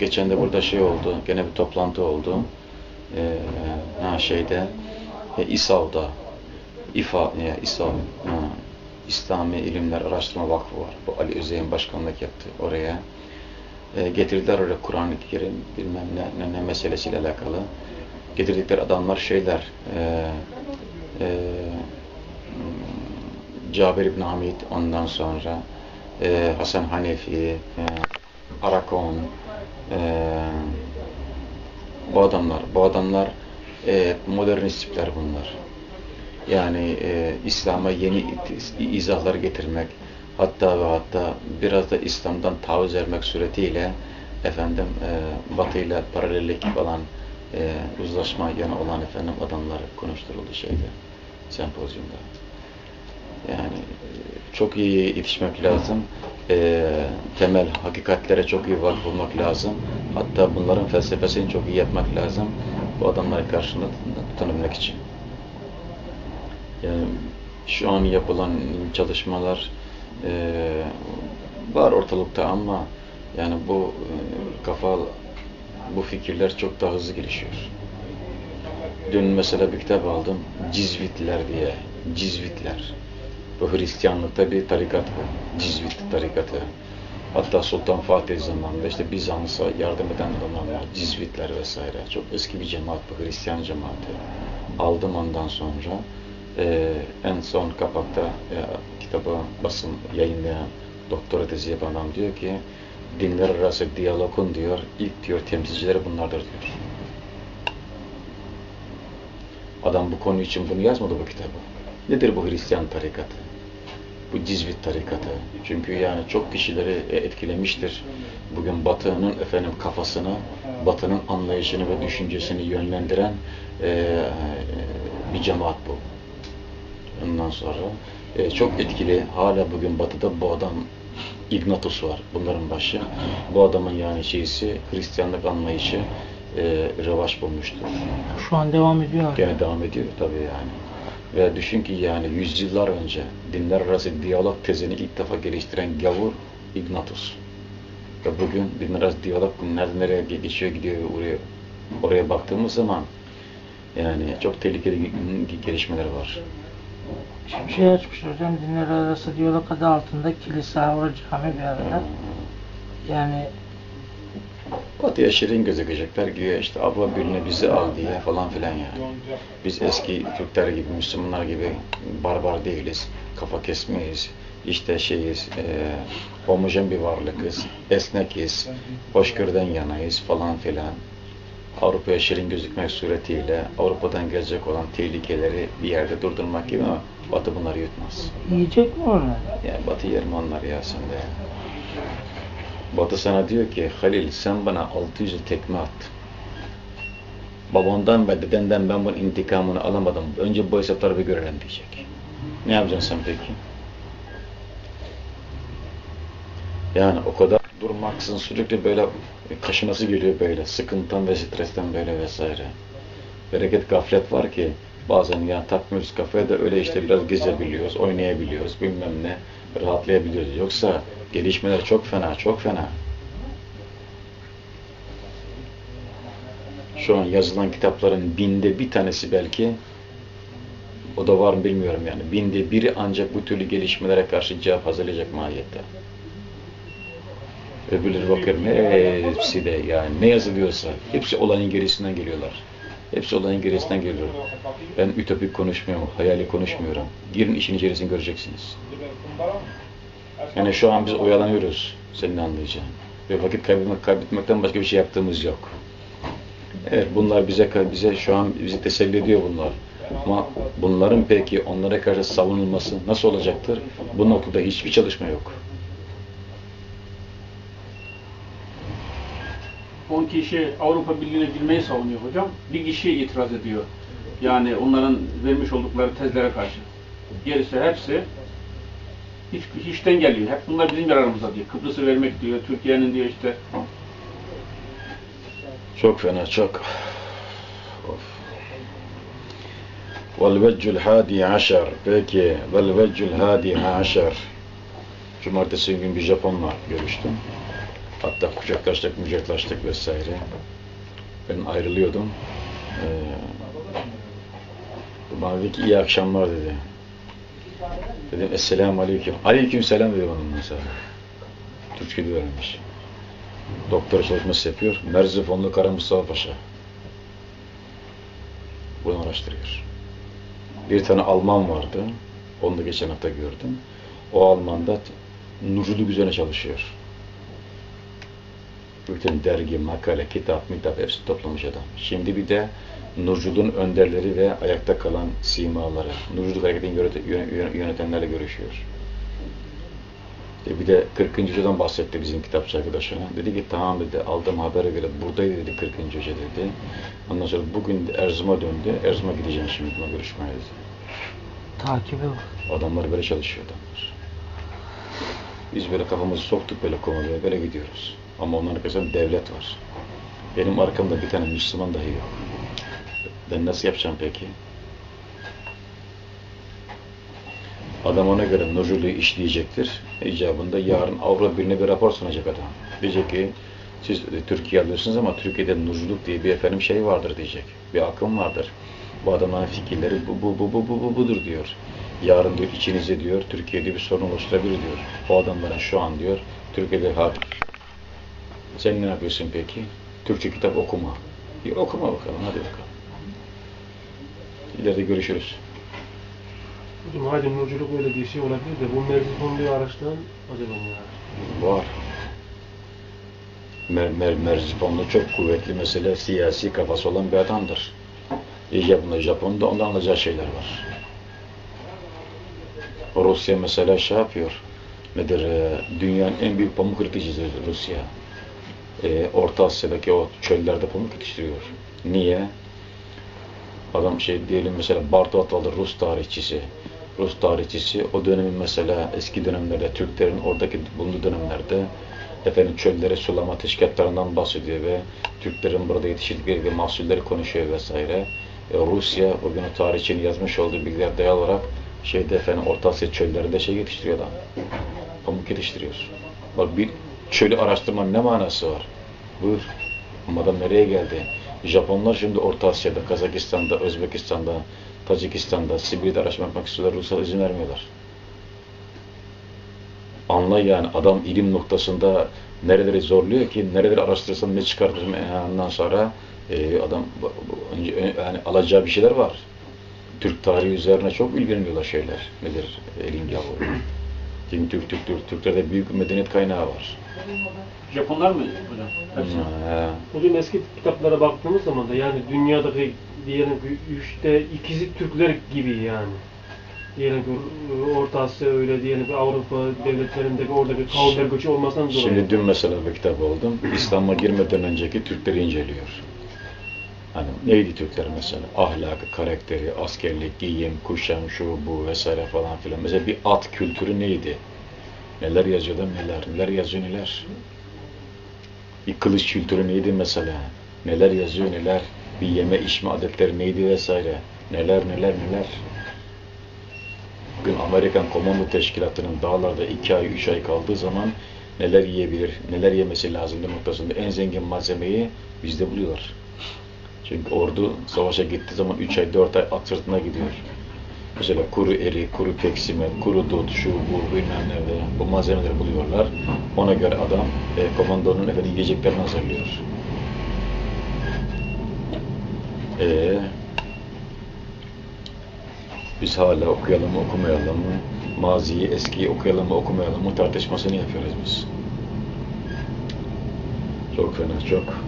geçen de burada şey oldu, gene bir toplantı oldu. Ee, ha şeyde, e, İSAV'da, İFA, e, İSAV, ha, İslami İlimler Araştırma Vakfı var. Bu Ali Özey'in başkanlık yaptı oraya. E, getirdiler oraya Kur'an-ı Kerim bilmem ne, ne, ne meselesiyle alakalı. Getirdikleri adamlar şeyler, e, e, Cabir İbn Hamid ondan sonra e, Hasan Hanefi, e, Arakon, e, bu adamlar, bu adamlar e, modernist bunlar. Yani e, İslam'a yeni izahlar getirmek, hatta ve hatta biraz da İslam'dan taviz vermek suretiyle efendim e, Batı ile paralellik falan e, uzlaşma yana olan efendim adamlar konuşturuldu şeyde, sempozyumda. Yani çok iyi yetişmek lazım. E, temel hakikatlere çok iyi vakıf olmak lazım. Hatta bunların felsefesini çok iyi yapmak lazım. Bu adamların karşısında tutunabilmek için. Yani şu an yapılan çalışmalar e, var ortalıkta ama yani bu e, kafa bu fikirler çok daha hızlı gelişiyor. Dün mesela bir kitap aldım. Cizvitler diye. Cizvitler. Bu Hristiyanlıkta bir tarikat bu. Cizvit tarikatı. Hatta Sultan Fatih zamanında işte Bizans'a yardım eden adamlar var. Cizvitler vesaire. Çok eski bir cemaat bu. Hristiyan cemaati. Aldım ondan sonra. Ee, en son kapakta e, kitabı basın yayınlayan doktora tezi adam diyor ki dinler arası diyalogun diyor ilk diyor temsilcileri bunlardır diyor. Adam bu konu için bunu yazmadı bu kitabı. Nedir bu Hristiyan tarikatı? Bu Cizvit tarikatı. Çünkü yani çok kişileri e, etkilemiştir. Bugün Batı'nın efendim kafasını, Batı'nın anlayışını ve düşüncesini yönlendiren e, bir cemaat bu. Ondan sonra e, çok etkili. Hala bugün Batı'da bu adam Ignatius var. Bunların başı. Bu adamın yani şeysi Hristiyanlık anlayışı e, revaç bulmuştur. Şu an devam ediyor. Gene devam ediyor tabii yani. Ve düşün ki yani yüzyıllar önce dinler arası diyalog tezini ilk defa geliştiren gavur Ignatius. Ve bugün dinler arası diyalog nereden nereye geçiyor gidiyor oraya, oraya baktığımız zaman yani çok tehlikeli gelişmeler var. Şimdi şey açmış hocam dinler arası diyalog adı altında kilise, avra, cami bir arada. Yani Batıya şirin gözükecekler güya işte abla birine bizi al diye falan filan yani. Biz eski Türkler gibi, Müslümanlar gibi barbar değiliz. Kafa kesmeyiz. İşte şeyiz, e, homojen bir varlıkız, esnekiz, hoşgörüden yanayız falan filan. Avrupa'ya şirin gözükmek suretiyle Avrupa'dan gelecek olan tehlikeleri bir yerde durdurmak gibi ama Batı bunları yutmaz. yiyecek mi onlar? Yani Batı yer mi onlar ya sen de? Batı sana diyor ki Halil sen bana 600 yıl tekme at. Babandan ve dedenden ben bunun intikamını alamadım. Önce bu hesapları bir görelim diyecek. Ne yapacaksın sen peki? Yani o kadar durmaksızın sürekli böyle kaşıması geliyor böyle. Sıkıntıdan ve stresten böyle vesaire. Bereket gaflet var ki bazen ya takmıyoruz kafaya da öyle işte biraz gezebiliyoruz, oynayabiliyoruz bilmem ne rahatlayabiliyoruz. Yoksa gelişmeler çok fena, çok fena. Şu an yazılan kitapların binde bir tanesi belki o da var mı bilmiyorum yani. Binde biri ancak bu türlü gelişmelere karşı cevap hazırlayacak mahiyette. Öbürleri bakıyorum hepsi de yani ne yazılıyorsa hepsi olayın gerisinden geliyorlar. Hepsi olayın gerisinden geliyor. Ben ütopik konuşmuyorum, hayali konuşmuyorum. Girin işin içerisini göreceksiniz. Yani şu an biz oyalanıyoruz senin anlayacağın. Ve vakit kaybetmek, kaybetmekten başka bir şey yaptığımız yok. Evet bunlar bize bize şu an bizi teselli ediyor bunlar. Ama bunların peki onlara karşı savunulması nasıl olacaktır? Bu noktada hiçbir çalışma yok. 10 kişi Avrupa Birliği'ne girmeyi savunuyor hocam. Bir kişi itiraz ediyor. Yani onların vermiş oldukları tezlere karşı. Gerisi hepsi hiç, hiçten geliyor. Hep bunlar bizim yararımıza diyor. Kıbrıs'ı vermek diyor, Türkiye'nin diyor işte. Çok fena, çok. Velveccül hadi aşar. Peki, velveccül hadi aşar. Cumartesi gün bir Japonla görüştüm. Hatta kucaklaştık, mücaklaştık vesaire. Ben ayrılıyordum. Ee, bana dedi ki iyi akşamlar dedi. Dedim Esselamu Aleyküm. Aleyküm selam dedi bana mesela. Türkçe de öğrenmiş. Doktora çalışması yapıyor. Merzifonlu Kara Mustafa Paşa. Bunu araştırıyor. Bir tane Alman vardı. Onu da geçen hafta gördüm. O Alman da nurculuk üzerine çalışıyor. Bütün dergi, makale, kitap, mitap hepsi toplamış adam. Şimdi bir de nurculuğun önderleri ve ayakta kalan simaları, nurculuk hareketini yönet- yö- yönetenlerle görüşüyor. E bir de 40. hocadan bahsetti bizim kitapçı arkadaşına. Dedi ki tamam dedi aldığım habere göre buradaydı dedi 40. hoca dedi. Ondan sonra bugün Erzurum'a döndü. Erzurum'a gideceğim şimdi buna görüşmeye dedi. Takibi var. Adamlar böyle çalışıyor adamlar. Biz böyle kafamızı soktuk böyle konuya böyle gidiyoruz. Ama onların arkasında devlet var. Benim arkamda bir tane Müslüman dahi yok. Ben nasıl yapacağım peki? Adam ona göre nurculuğu işleyecektir. İcabında yarın Avrupa Birliği'ne bir rapor sunacak adam. Diyecek ki siz e, Türkiye alıyorsunuz ama Türkiye'de nurculuk diye bir efendim şey vardır diyecek. Bir akım vardır. Bu adamların fikirleri bu, bu, bu, bu, bu, bu budur diyor. Yarın diyor içinizde diyor Türkiye'de bir sorun oluşturabilir diyor. O adamların şu an diyor Türkiye'de hakim. Sen ne yapıyorsun peki? Türkçe kitap okuma. Bir okuma bakalım hadi bakalım. İleride görüşürüz. Hocam hadi nurculuk öyle bir şey olabilir de bu Merzifonlu'yu araştıran acaba ne araştırıyor? Var. Mer, mer, Merzifonlu çok kuvvetli mesela siyasi kafası olan bir adamdır. İcabında Japon'da ondan alacağı şeyler var. Rusya mesela şey yapıyor. Nedir? e, Dünyanın en büyük pamuk üreticisidir Rusya. E, Orta Asya'daki o çöllerde pamuk yetiştiriyor. Niye? Adam şey diyelim mesela Bartu Atalı Rus tarihçisi. Rus tarihçisi o dönemin mesela eski dönemlerde Türklerin oradaki bulunduğu dönemlerde efendim çöllere sulama teşkilatlarından bahsediyor ve Türklerin burada yetiştirdikleri mahsulleri konuşuyor vesaire. E, Rusya bugün o tarihçinin yazmış olduğu bilgiler dayalı olarak şeyde efendim Orta Asya çöllerinde şey yetiştiriyor adam. Pamuk yetiştiriyor. Bak bir çölü araştırmanın ne manası var? Buyur. Ama adam nereye geldi? Japonlar şimdi Orta Asya'da, Kazakistan'da, Özbekistan'da, Tacikistan'da, Sibir'de araştırma yapmak istiyorlar. Ruslar izin vermiyorlar. Anla yani adam ilim noktasında nereleri zorluyor ki, nereleri araştırırsam ne çıkartırım ondan sonra e, adam yani alacağı bir şeyler var. Türk tarihi üzerine çok ilgileniyorlar şeyler. Nedir? Elin gavuru. Çünkü Türk, Türk, Türk, Türklerde büyük medeniyet kaynağı var. Japonlar mı hocam? Hepsi. Ha. Hocam eski kitaplara baktığımız zaman da yani dünyadaki diyelim ki üçte ikisi Türkler gibi yani. Diyelim ki Orta Asya öyle diyelim ki Avrupa devletlerindeki oradaki kavimler göçü olmasından dolayı. Şimdi dün mesela bir kitap oldum. İslam'a girmeden önceki Türkleri inceliyor. Hani neydi Türkler mesela? Ahlakı, karakteri, askerlik, giyim, kuşam, şu bu vesaire falan filan. Mesela bir at kültürü neydi? Neler yazıyorlar neler, neler yazıyor neler. Bir kılıç kültürü neydi mesela? Neler yazıyor neler. Bir yeme içme adetleri neydi vesaire. Neler neler neler. Bugün Amerikan Komando Teşkilatı'nın dağlarda iki ay, üç ay kaldığı zaman neler yiyebilir, neler yemesi lazımdır noktasında en zengin malzemeyi bizde buluyorlar. Çünkü ordu savaşa gittiği zaman 3 ay, 4 ay at sırtına gidiyor. Mesela kuru eri, kuru peksimet, kuru dut, şu bu bilmem nerede bu malzemeleri buluyorlar. Ona göre adam e, komandonun efendim yiyeceklerini hazırlıyor. Ee, biz hala okuyalım mı okumayalım mı, maziyi eskiyi okuyalım mı okumayalım mı tartışmasını yapıyoruz biz. Çok fena, çok.